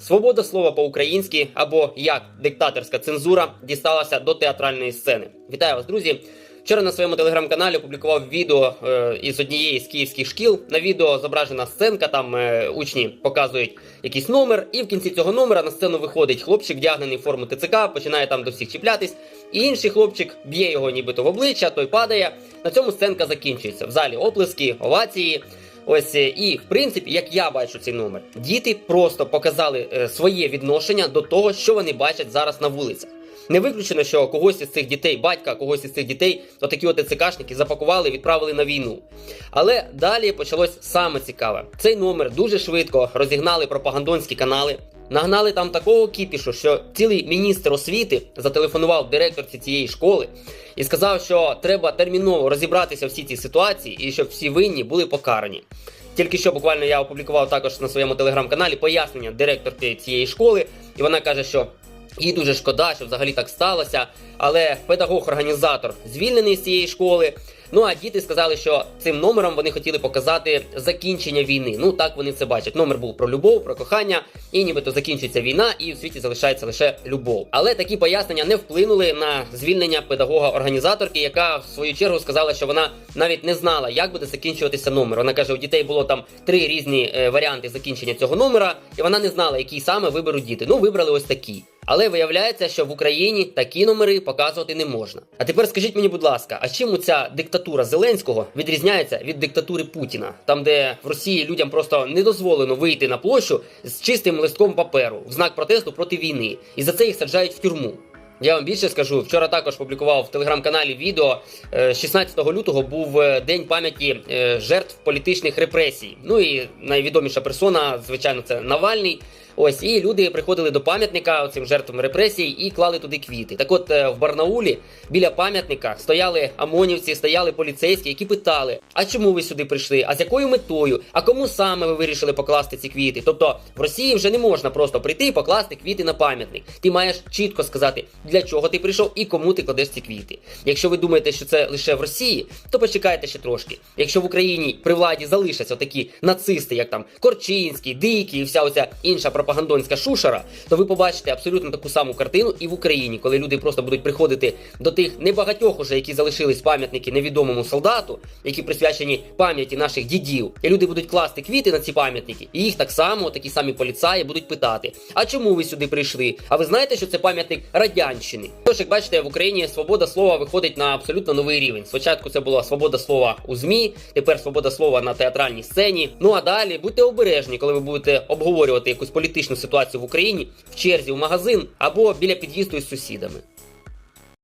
Свобода слова по-українськи або як диктаторська цензура дісталася до театральної сцени. Вітаю вас, друзі! Вчора на своєму телеграм-каналі опублікував відео е, із однієї з київських шкіл. На відео зображена сценка. Там е, учні показують якийсь номер, і в кінці цього номера на сцену виходить хлопчик, вдягнений в форму ТЦК, починає там до всіх чіплятись. І інший хлопчик б'є його нібито в обличчя, той падає. На цьому сценка закінчується. В залі оплески, овації. Ось е, і в принципі, як я бачу цей номер, діти просто показали е, своє відношення до того, що вони бачать зараз на вулицях. Не виключено, що когось із цих дітей, батька когось із цих дітей, отакі от ТЦКшники запакували і відправили на війну. Але далі почалось саме цікаве. Цей номер дуже швидко розігнали пропагандонські канали. Нагнали там такого кіпішу, що цілий міністр освіти зателефонував директорці цієї школи і сказав, що треба терміново розібратися в всі ці ситуації і щоб всі винні були покарані. Тільки що буквально я опублікував також на своєму телеграм-каналі пояснення директорки цієї школи, і вона каже, що їй дуже шкода, що взагалі так сталося, але педагог-організатор звільнений з цієї школи. Ну а діти сказали, що цим номером вони хотіли показати закінчення війни. Ну так вони це бачать. Номер був про любов, про кохання, і нібито закінчується війна, і в світі залишається лише любов. Але такі пояснення не вплинули на звільнення педагога-організаторки, яка в свою чергу сказала, що вона навіть не знала, як буде закінчуватися номер. Вона каже, у дітей було там три різні е, варіанти закінчення цього номера, і вона не знала, який саме виберуть діти. Ну вибрали ось такі. Але виявляється, що в Україні такі номери показувати не можна. А тепер скажіть мені, будь ласка, а чим ця диктатура Зеленського відрізняється від диктатури Путіна, там де в Росії людям просто не дозволено вийти на площу з чистим листком паперу в знак протесту проти війни, і за це їх саджають в тюрму. Я вам більше скажу. Вчора також публікував в телеграм-каналі відео. Е, 16 лютого був е, день пам'яті е, жертв політичних репресій. Ну і найвідоміша персона, звичайно, це Навальний. Ось і люди приходили до пам'ятника цим жертвам репресій і клали туди квіти. Так, от е, в Барнаулі біля пам'ятника стояли ОМОНівці, стояли поліцейські, які питали: а чому ви сюди прийшли? А з якою метою? А кому саме ви вирішили покласти ці квіти? Тобто в Росії вже не можна просто прийти і покласти квіти на пам'ятник. Ти маєш чітко сказати, для чого ти прийшов і кому ти кладеш ці квіти. Якщо ви думаєте, що це лише в Росії, то почекайте ще трошки. Якщо в Україні при владі залишаться такі нацисти, як там Корчинський, Дикий і вся оця інша пропагандонська шушера, то ви побачите абсолютно таку саму картину і в Україні, коли люди просто будуть приходити до тих небагатьох уже, які залишились пам'ятники невідомому солдату, які присвячені пам'яті наших дідів, і люди будуть класти квіти на ці пам'ятники, і їх так само, такі самі поліцаї, будуть питати: а чому ви сюди прийшли? А ви знаєте, що це пам'ятник радянщини? Тож, як бачите, в Україні свобода слова виходить на абсолютно новий рівень. Спочатку це була свобода слова у ЗМІ, тепер свобода слова на театральній сцені. Ну а далі будьте обережні, коли ви будете обговорювати якусь політичну ситуацію в Україні в черзі в магазин або біля під'їзду із сусідами.